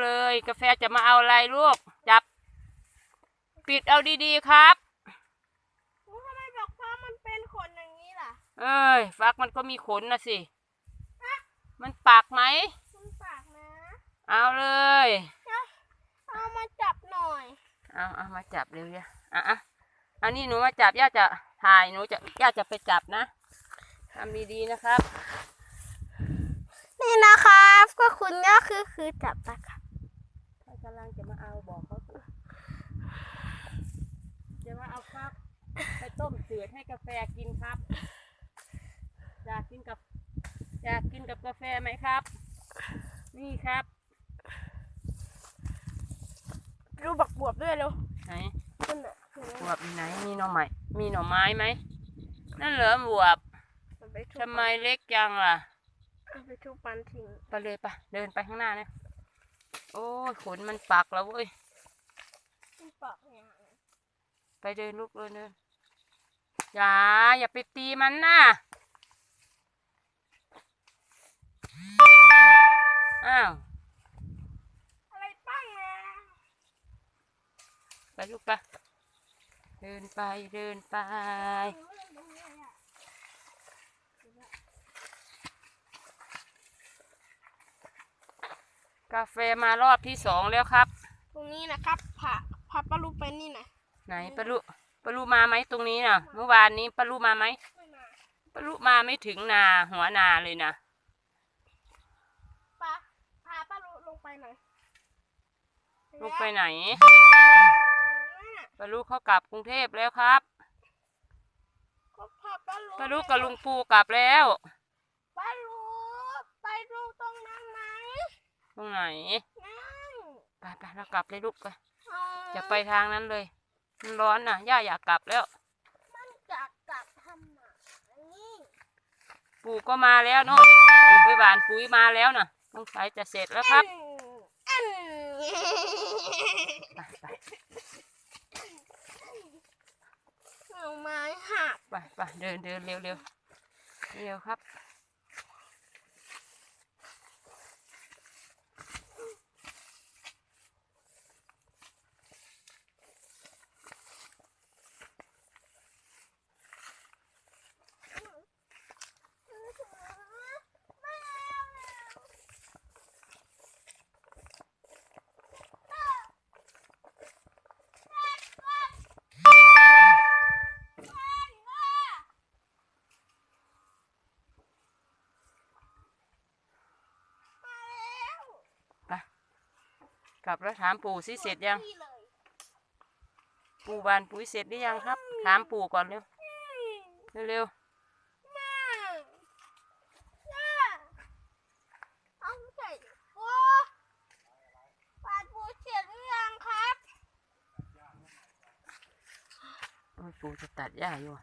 เลย กาแฟจะมาเอาอะไรลูก จับ ปิดเอาดีๆครับทำไมบอกฟ้ามันเป็นขนอย่างนี้ล่ะ เอ้ยฟักมันก็มีขนนะสิ มันปากไหมมันปากนะ เอาเลย เอามาจับหน่อย เอาเอามาจับเร็วๆอะอะอันนี้หนูมาจับย่าจะถ่ายหนูจะย่าจะไปจับนะทำดีๆนะครับ นี่นะครับ ก็คุณก็คือคือจับนะครับถ้ากำลังจะมาเอาบอกเขาสิจะมาเอาฟักไปต้มเสือให้กาแฟกินครับ อยากกินกับ อยากกินกับกาแฟไหมครับ นี่ครับดูบักบวบด้วยเร็วไหนนั่นน่ะเห็นไหมบวบอยู่ไหนมีหน่อไม้มีหน่อไม้ไหมนั่นเหรอบวบมันไปทุบทำไมเล็กจังล่ะมันไปทุบปันทิ้งไปเลยปะเดินไปข้างหน้าเนี่ย โอ้ยขนมันปักแล้วเว้ยมันปากอย่างนั้นไปเดินลูกเดินเดินอย่าอย่าไปตีมันนะอ้าวอะไรปั้งนะไปลูกไปเดินไปเดินไป กาแฟมารอบที่สองแล้วครับ ตรงนี้นะครับพาพาปลาลูกไปนี่หน่อยไหนปะลุปะลุมาไหมตรงนี้น่ะเมื่อวานนี้ปะลุมาไหมไม่มาปะลุมาไม่ถึงนาหัวนาเลยนะปาพาปลาลูกลงไปหน่อยลูกไปไหนนั่นน่ะปะลุเขากลับกรุงเทพแล้วครับก็พาปลาลูกปะลุกับลุงปูกลับแล้ว ปลาลูกไปดูตรงนั้นไหม ต รงไหนนั่นไปไปเรากลับเลยลูกไปอ๋อจะไปทางนั้นเลย มันร้อนน่ะ ย่าอยากกลับแล้ว มันจะกลับทำไมปู่ก็มาแล้วเนาะไปหวานปุ๋ยมาแล้วน่ะต้องใช้จะเสร็จแล้วครับอันไปไปเอาไม้หักไปไปเดินเดินเร็วเร็วเร็วครับ ไม่เอาแล้วมาแล้ว กลับแล้วถามปู่สิเสร็จยังนี่เลยปู่หวานปุ๋ยเสร็จหรือยังครับ ถามปู่ก่อนเร็ว เร็วเร็วแม่ย่าเอาใส่ปูปาดปูเสร็จหรือยังครับโอ้ยปู่จะตัดหญ้าอยู่อะ